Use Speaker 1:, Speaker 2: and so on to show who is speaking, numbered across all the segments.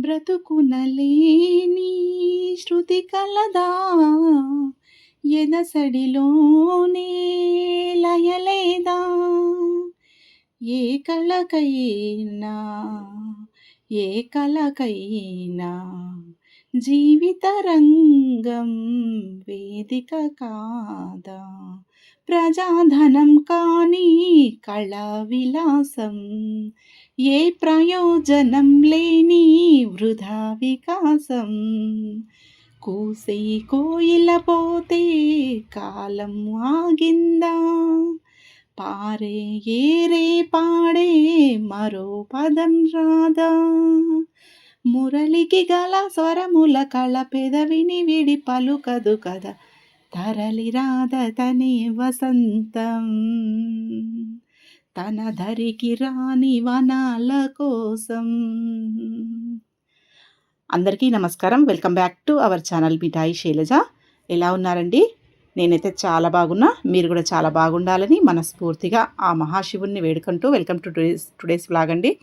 Speaker 1: బ్రతుకునలేని శృతి కలదా ఎదసడిలోనే లయలేదా? ఏ కళకైనా ఏ కళకైనా జీవిత రంగం వేదిక కాదా? ప్రజాధనం కానీ కళా విలాసం ఏ ప్రయోజనం లేని వృధా వికాసం. కూసే కోయిల పోతే కాలం ఆగిందా? పారే ఏరే పాడే మరో పదం రాదా? మురళికి గల స్వరముల కళ పెదవిని విడి పలుకదు కదా తరలి రాద వసంతం. తన ధరికి రాని వనాల కోసం. అందరికీ నమస్కారం. Welcome back to our channel Mithai Shailaja. ఎలా ఉన్నారండి? నేనైతే చాలా బాగున్నా. మీరు కూడా చాలా బాగుండాలని మనస్ఫూర్తిగా ఆ మహాశివుణ్ణి వేడుకుంటూ welcome to today's today's blog అండి.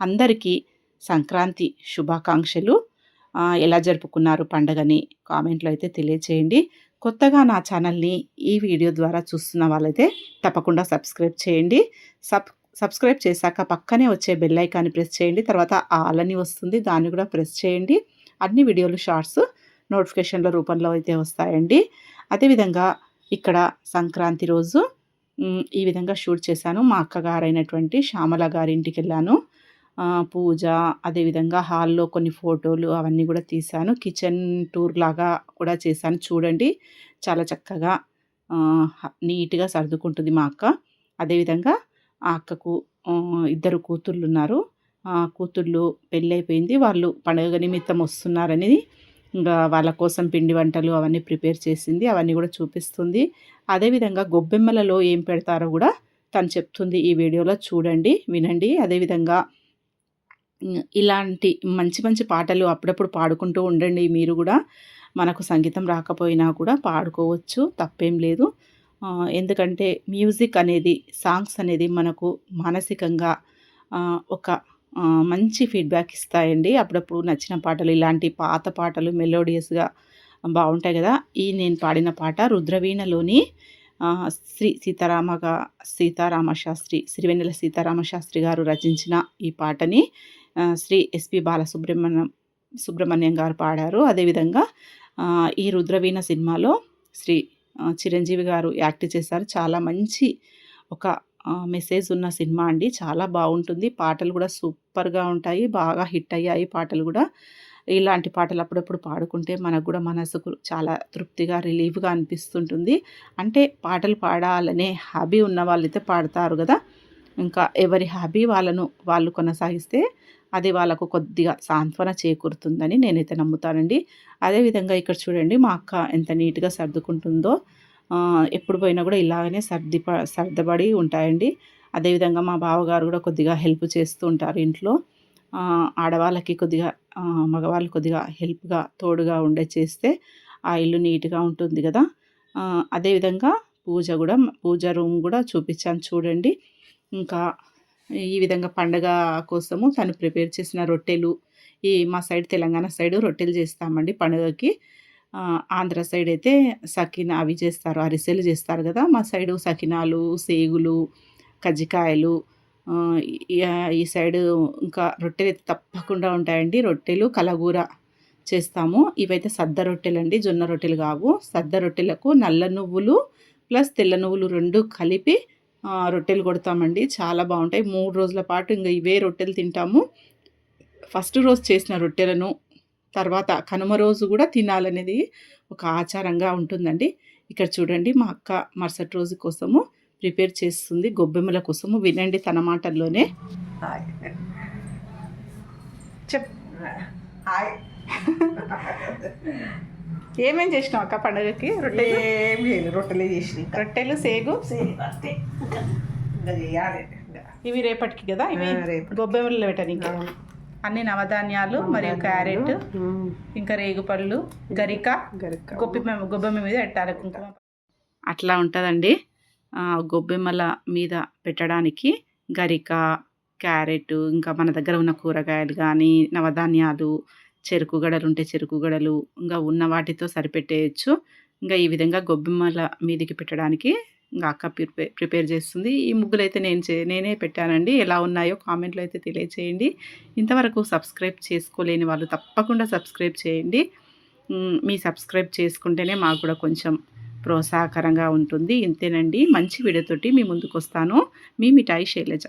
Speaker 1: అందరికీ సంక్రాంతి శుభాకాంక్షలు. ఎలా జరుపుకున్నారు పండగని కామెంట్లో అయితే తెలియచేయండి. కొత్తగా నా ఛానల్ని ఈ వీడియో ద్వారా చూస్తున్న వాళ్ళైతే తప్పకుండా సబ్స్క్రైబ్ చేయండి. సబ్ సబ్స్క్రైబ్ చేశాక పక్కనే వచ్చే బెల్ ఐకాన్ని ప్రెస్ చేయండి. తర్వాత ఆల్ అని వస్తుంది దాన్ని కూడా ప్రెస్ చేయండి. అన్ని వీడియోలు షార్ట్స్ నోటిఫికేషన్ల రూపంలో అయితే వస్తాయండి. అదేవిధంగా ఇక్కడ సంక్రాంతి రోజు ఈ విధంగా షూట్ చేశాను. మా అక్కగారైనటువంటి శ్యామల గారింటికి వెళ్ళాను పూజ అదేవిధంగా హాల్లో కొన్ని ఫోటోలు అవన్నీ కూడా తీశాను. కిచెన్ టూర్ లాగా కూడా చేశాను. చూడండి చాలా చక్కగా నీట్గా సర్దుకుంటుంది మా అక్క. అదేవిధంగా ఆ అక్కకు ఇద్దరు కూతుళ్ళు ఉన్నారు కూతుళ్ళు పెళ్ళైపోయింది. వాళ్ళు పండుగ నిమిత్తం వస్తున్నారనేది ఇంకా వాళ్ళ కోసం పిండి వంటలు అవన్నీ ప్రిపేర్ చేసింది. అవన్నీ కూడా చూపిస్తుంది. అదేవిధంగా గొబ్బెమ్మలలో ఏం పెడతారో కూడా తను చెప్తుంది ఈ వీడియోలో. చూడండి వినండి. అదేవిధంగా ఇలాంటి మంచి మంచి పాటలు అప్పుడప్పుడు పాడుకుంటూ ఉండండి. మీరు కూడా మనకు సంగీతం రాకపోయినా కూడా పాడుకోవచ్చు. తప్పేం లేదు. ఎందుకంటే మ్యూజిక్ అనేది సాంగ్స్ అనేది మనకు మానసికంగా ఒక మంచి ఫీడ్బ్యాక్ ఇస్తాయండి. అప్పుడప్పుడు నచ్చిన పాటలు ఇలాంటి పాత పాటలు మెలోడియస్గా బాగుంటాయి కదా. ఈ నేను పాడిన పాట రుద్రవీణలోని శ్రీ సీతారామగా సీతారామ శాస్త్రి సిరివెన్నెల సీతారామ శాస్త్రి గారు రచించిన ఈ పాటని శ్రీ ఎస్పి బాలసుబ్రహ్మణ్యం సుబ్రహ్మణ్యం గారు పాడారు. అదేవిధంగా ఈ రుద్రవీణ సినిమాలో శ్రీ చిరంజీవి గారు యాక్ట్ చేశారు. చాలా మంచి ఒక మెసేజ్ ఉన్న సినిమా అండి. చాలా బాగుంటుంది. పాటలు కూడా సూపర్గా ఉంటాయి. బాగా హిట్ అయ్యాయి పాటలు కూడా. ఇలాంటి పాటలు అప్పుడప్పుడు పాడుకుంటే మనకు కూడా మనసుకు చాలా తృప్తిగా రిలీఫ్గా అనిపిస్తుంటుంది. అంటే పాటలు పాడాలనే హాబీ ఉన్న వాళ్ళైతే పాడతారు కదా. ఇంకా ఎవరి హాబీ వాళ్ళను వాళ్ళు కొనసాగిస్తే అది వాళ్ళకు కొద్దిగా సాంత్వన చేకూరుతుందని నేనైతే నమ్ముతానండి. అదేవిధంగా ఇక్కడ చూడండి మా అక్క ఎంత నీట్గా సర్దుకుంటుందో ఎప్పుడు పోయినా కూడా ఇలాగనే సర్ది సర్దబడి ఉంటాయండి. అదేవిధంగా మా బావగారు కూడా కొద్దిగా హెల్ప్ చేస్తూ ఉంటారు ఇంట్లో. ఆడవాళ్ళకి కొద్దిగా మగవాళ్ళు కొద్దిగా హెల్ప్గా తోడుగా ఉండే చేస్తే ఆ ఇల్లు నీట్గా ఉంటుంది కదా. అదేవిధంగా పూజ కూడా పూజ రూమ్ కూడా చూపించాను చూడండి. ఇంకా ఈ విధంగా పండగ కోసము తను ప్రిపేర్ చేసిన రొట్టెలు ఈ మా సైడ్ తెలంగాణ సైడ్ రొట్టెలు చేస్తామండి పండుగకి. ఆంధ్ర సైడ్ అయితే సకిన అవి చేస్తారు అరిసెలు చేస్తారు కదా. మా సైడు సకినాలు సేగులు కజ్జికాయలు ఈ సైడు ఇంకా రొట్టెలు అయితే తప్పకుండా ఉంటాయండి. రొట్టెలు కలగూర చేస్తాము. ఇవైతే సద్ద రొట్టెలు అండి జొన్న రొట్టెలు కావు. సద్ద రొట్టెలకు నల్ల నువ్వులు ప్లస్ తెల్ల నువ్వులు రెండు కలిపి రొట్టెలు కొడతామండి. చాలా బాగుంటాయి. మూడు రోజుల పాటు ఇంకా ఇవే రొట్టెలు తింటాము. ఫస్ట్ రోజు చేసిన రొట్టెలను తర్వాత కనుమ రోజు కూడా తినాలనేది ఒక ఆచారంగా ఉంటుందండి. ఇక్కడ చూడండి మా అక్క మరుసటి రోజు కోసము ప్రిపేర్ చేస్తుంది గొబ్బెమ్మల కోసము. వినండి తన మాటల్లోనే. చెప్ హాయ్. ఏమేం చేసినావు అక్క పండుగకి? రొట్టెలు?
Speaker 2: ఏం లేదు రొట్టెలే చేసి
Speaker 1: రొట్టెలు సేగు? ఇవి రేపటికి కదా? ఇవి గొబ్బెమ్మలు పెట్టడానికి అన్ని నవధాన్యాలు మరియు క్యారెట్ ఇంకా రేగుపళ్ళు గరిక
Speaker 2: గరిక.
Speaker 1: గొబ్బెమ్మ గొబ్బెమ్మ మీద పెట్టాలి కుంకుమ. అట్లా ఉంటుందండి. గొబ్బెమ్మల మీద పెట్టడానికి గరిక క్యారెట్ ఇంకా మన దగ్గర ఉన్న కూరగాయలు కానీ నవధాన్యాలు చెరుకు గడలు ఉంటే చెరుకు గడలు ఇంకా ఉన్న వాటితో సరిపెట్టేయచ్చు. ఇంకా ఈ విధంగా గొబ్బెమ్మల మీదికి పెట్టడానికి ఇంకా అక్క ప్రిపేర్ ప్రిపేర్ చేస్తుంది. ఈ ముగ్గులు అయితే నేను చే నేనే పెట్టానండి. ఎలా ఉన్నాయో కామెంట్లో అయితే తెలియచేయండి. ఇంతవరకు సబ్స్క్రైబ్ చేసుకోలేని వాళ్ళు తప్పకుండా సబ్స్క్రైబ్ చేయండి. మీ సబ్స్క్రైబ్ చేసుకుంటేనే మాకు కూడా కొంచెం ప్రోత్సాహకరంగా ఉంటుంది. ఇంతేనండి. మంచి వీడియోతోటి మీ ముందుకు వస్తాను మీ మిఠాయి శైలజ.